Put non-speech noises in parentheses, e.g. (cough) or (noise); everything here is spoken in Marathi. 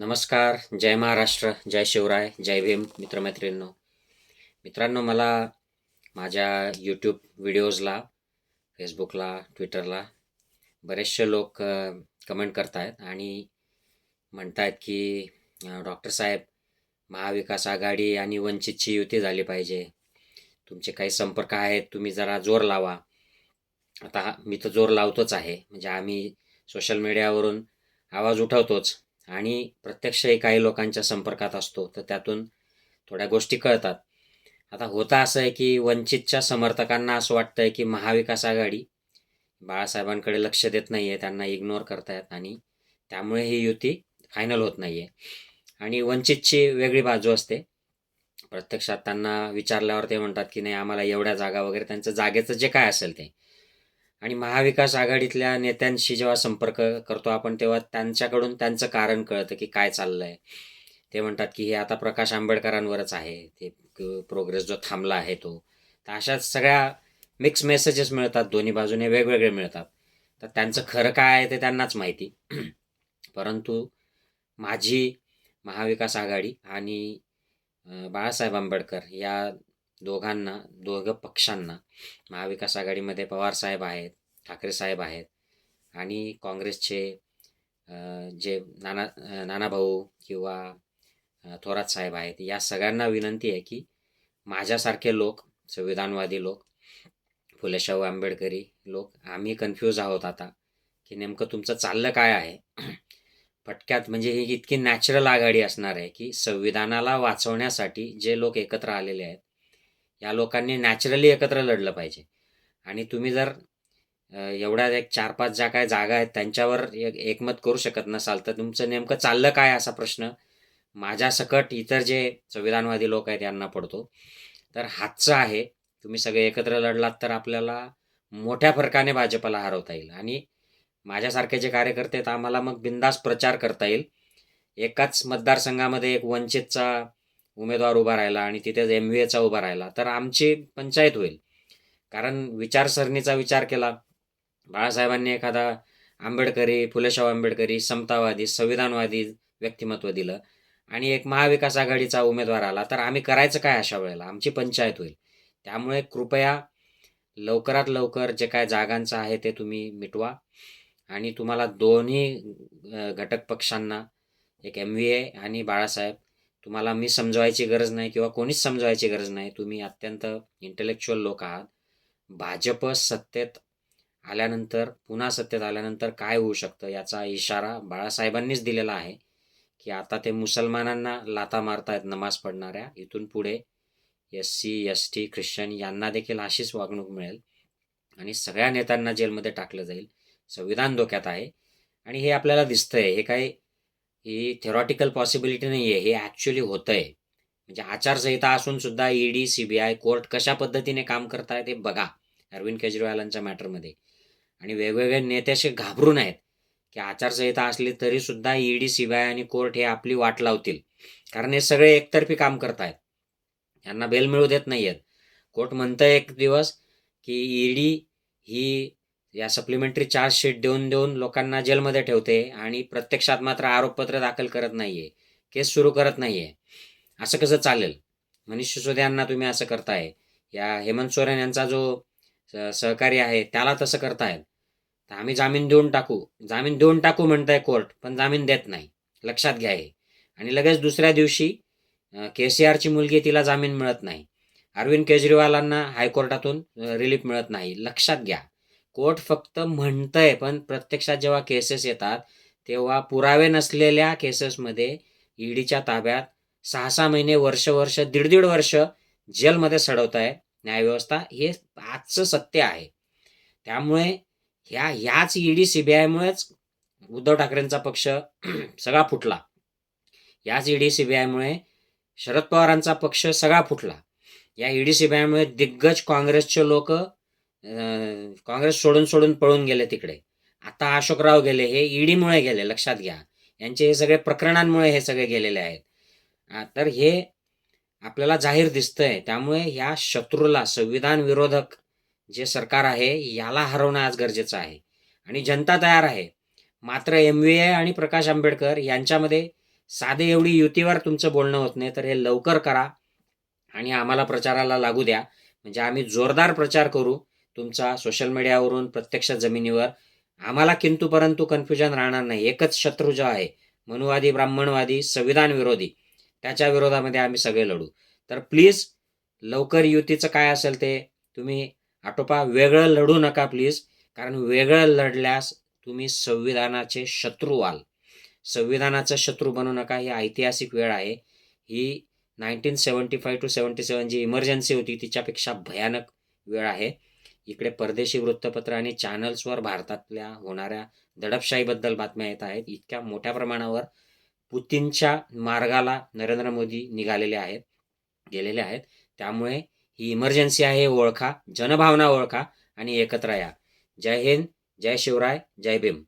नमस्कार जय महाराष्ट्र जय शिवराय जय भीम मित्रमैत्रिणींनो. मित्रांनो मला माझ्या यूट्यूब व्हिडिओजला फेसबुकला ट्विटरला बरेचसे लोक कमेंट करतायत आहेत आणि म्हणतायत आहेत की डॉक्टर साहेब महाविकास आघाडी आणि वंचितची युती झाली पाहिजे. तुमचे काही संपर्क आहेत तुम्ही जरा जोर लावा. आता हा- मी तर जोर लावतोच आहे. म्हणजे आम्ही सोशल मीडियावरून आवाज उठवतोच. आणि प्रत्यक्षही काही लोकांच्या संपर्कात असतो तर त्यातून थोड्या गोष्टी कळतात. आता होतं असं आहे की वंचितच्या समर्थकांना असं वाटतं आहे की महाविकास आघाडी बाळासाहेबांकडे लक्ष देत नाही आहे त्यांना इग्नोर करतायत आणि त्यामुळे ही युती फायनल होत नाही आहे आणि वंचितची वेगळी बाजू असते. प्रत्यक्षात त्यांना विचारल्यावर ते म्हणतात की नाही आम्हाला एवढ्या जागा वगैरे त्यांचं जागेचं जे काय असेल ते. आणि महाविकास आघाडीतल्या नेत्यांशी जेव्हा संपर्क करतो आपण तेव्हा त्यांच्याकडून त्यांचं कारण कळतं की काय चाललं आहे ते म्हणतात की हे आता प्रकाश आंबेडकरांवरच आहे. ते प्रोग्रेस जो थांबला आहे तो. तर अशाच सगळ्या मिक्स मेसेजेस मिळतात दोन्ही बाजूने वेगवेगळे मिळतात. तर त्यांचं खरं काय आहे ते त्यांनाच माहिती. (clears throat) परंतु माझी महाविकास आघाडी आणि बाळासाहेब आंबेडकर या दोघांना दोघं पक्षांना. महाविकास आघाडीमध्ये पवार साहेब आहेत ठाकरे साहेब आहेत आणि काँग्रेसचे जे नाना नानाभाऊ किंवा थोरात साहेब आहेत या सगळ्यांना विनंती आहे की माझ्यासारखे लोक संविधानवादी लोक फुलेशाहू आंबेडकरी लोक आम्ही कन्फ्यूज आहोत आता की नेमकं तुमचं चाललं काय आहे? फटक्यात म्हणजे ही इतकी नॅचरल आघाडी असणार आहे की संविधानाला वाचवण्यासाठी जे लोक एकत्र आलेले आहेत या लोकांनी नॅचरली एकत्र लढलं पाहिजे. आणि तुम्ही जर एवढ्या एक चार पाच ज्या काय जागा आहेत त्यांच्यावर एक एकमत करू शकत नसाल तर तुमचं नेमकं चाललं काय असा प्रश्न? माझ्या सकट इतर जे संविधानवादी लोक आहेत यांना पडतो. तर हातचं आहे तुम्ही सगळे एकत्र लढलात तर आपल्याला मोठ्या फरकाने भाजपला हरवता येईल. आणि माझ्यासारखे जे कार्यकर्ते आहेत आम्हाला मग बिंदास प्रचार करता येईल. एकाच मतदारसंघामध्ये एक वंचितचा उमेदवार उभा राहिला आणि तिथेच एम व्ही एचा उभा राहिला तर आमची पंचायत होईल. कारण विचारसरणीचा विचार केला. बाळासाहेबांनी एखादा आंबेडकरी फुलेशाह आंबेडकरी समतावादी संविधानवादी व्यक्तिमत्व दिलं आणि एक महाविकास आघाडीचा उमेदवार आला तर आम्ही करायचं काय अशा वेळेला? आमची पंचायत होईल. त्यामुळे कृपया लवकरात लवकर जे काय जागांचं आहे ते तुम्ही मिटवा आणि तुम्हाला दोन्ही घटक पक्षांना एक एम व्ही ए आणि बाळासाहेब तुम्हाला मी समजवायची गरज नाही किंवा कोणीच समजवायची गरज नाही. तुम्ही अत्यंत इंटेलेक्च्युअल लोक आहात. भाजप सत्तेत आल्यानंतर पुन्हा सत्तेत आल्यानंतर काय होऊ शकतं याचा इशारा बाळासाहेबांनीच दिलेला आहे की आता ते मुसलमानांना लाता मारतायत नमाज पडणाऱ्या इथून पुढे S C S T Christian यांना देखील अशीच वागणूक मिळेल आणि सगळ्या नेत्यांना जेलमध्ये टाकलं जाईल. संविधान धोक्यात आहे. आणि हे आपल्याला दिसतंय. हे काही ही थेरॉटिकल पॉसिबिलिटी नाही आहे हे ॲक्च्युली आहे म्हणजे आचारसंहिता असून सुद्धा ईडी आय कोर्ट कशा पद्धतीने काम करतायत हे बघा. अरविंद केजरीवालांच्या मॅटरमध्ये आणि वेगवेगळे नेते असे घाबरून आहेत की आचारसंहिता असली तरीसुद्धा E D C B I आणि कोर्ट हे आपली वाट लावतील. कारण हे सगळे एकतर्फी काम करतायत यांना बेल मिळू देत नाही आहेत कोर्ट म्हणतं एक दिवस की ईडी ही या सप्लिमेंटरी चार्जशीट देऊन देऊन लोकांना जेलमध्ये ठेवते आणि प्रत्यक्षात मात्र आरोपपत्र दाखल करत नाहीये. केस सुरू करत नाहीये. असं कसं चालेल? मनीष सिसोदिया यांना तुम्ही असं करताय. या हेमंत सोरेन यांचा जो सहकारी आहे त्याला तसं करतायत तर आम्ही जामीन देऊन टाकू. जामीन देऊन टाकू म्हणताय कोर्ट पण जामीन देत नाही. लक्षात घ्या हे. आणि लगेच दुसऱ्या दिवशी के सी आरची मुलगी तिला जामीन मिळत नाही. अरविंद केजरीवालांना हायकोर्टातून रिलीफ मिळत नाही. लक्षात घ्या. कोर्ट फक्त म्हणतंय पण प्रत्यक्षात जेव्हा केसेस येतात तेव्हा पुरावे नसलेल्या केसेसमध्ये ईडीच्या ताब्यात सहा सहा महिने वर्ष वर्ष दीड दीड वर्ष जेलमध्ये सडवत आहे न्यायव्यवस्था हे आजचं सत्य आहे. त्यामुळे ह्या ह्याच ईडी सीबीआयमुळेच उद्धव ठाकरेंचा पक्ष (clears throat) सगळा फुटला. याच ईडी सीबीआयमुळे शरद पवारांचा पक्ष सगळा फुटला. या ईडी सीबीआयमुळे दिग्गज काँग्रेसचे लोक काँग्रेस सोडून सोडून पळून गेले तिकडे. आता अशोकराव गेले हे ईडीमुळे गेले लक्षात घ्या. यांचे हे सगळे प्रकरणांमुळे हे सगळे गेलेले आहेत. तर हे आपल्याला जाहीर दिसतंय. त्यामुळे ह्या शत्रूला संविधान विरोधक जे सरकार आहे याला हरवणं आज गरजेचं आहे. आणि जनता तयार आहे. मात्र एम व्ही ए आणि प्रकाश आंबेडकर यांच्यामध्ये साधे एवढी युतीवर तुमचं बोलणं होत नाही तर हे लवकर करा आणि आम्हाला प्रचाराला लागू द्या. म्हणजे आम्ही जोरदार प्रचार करू. तुमचा सोशल मीडियावरून प्रत्यक्ष जमिनीवर. आम्हाला किंतु परंतु कन्फ्युजन राहणार नाही. एकच शत्रू जो आहे मनुवादी ब्राह्मणवादी संविधान विरोधी त्याच्या विरोधामध्ये आम्ही सगळे लढू. तर प्लीज लवकर युतीचं काय असेल ते तुम्ही आटोपा. वेगळं लढू नका प्लीज कारण वेगळं लढल्यास तुम्ही संविधानाचे शत्रू व्हाल. संविधानाचा शत्रू बनू नका. ही ऐतिहासिक वेळ आहे. ही nineteen seventy five to seventy seven G emergency होती तिच्यापेक्षा भयानक वेळ आहे. इकडे परदेशी वृत्तपत्र आणि चॅनल्सवर भारतातल्या होणाऱ्या दडपशाहीबद्दल बातम्या येत आहेत. इतक्या मोठ्या प्रमाणावर पुतीनच्या मार्गाला नरेंद्र मोदी निघालेले आहेत गेलेले आहेत. त्यामुळे ही इमर्जन्सी आहे ओळखा जनभावना ओळखा आणि एकत्र या. जय हिंद जय शिवराय जय भीम.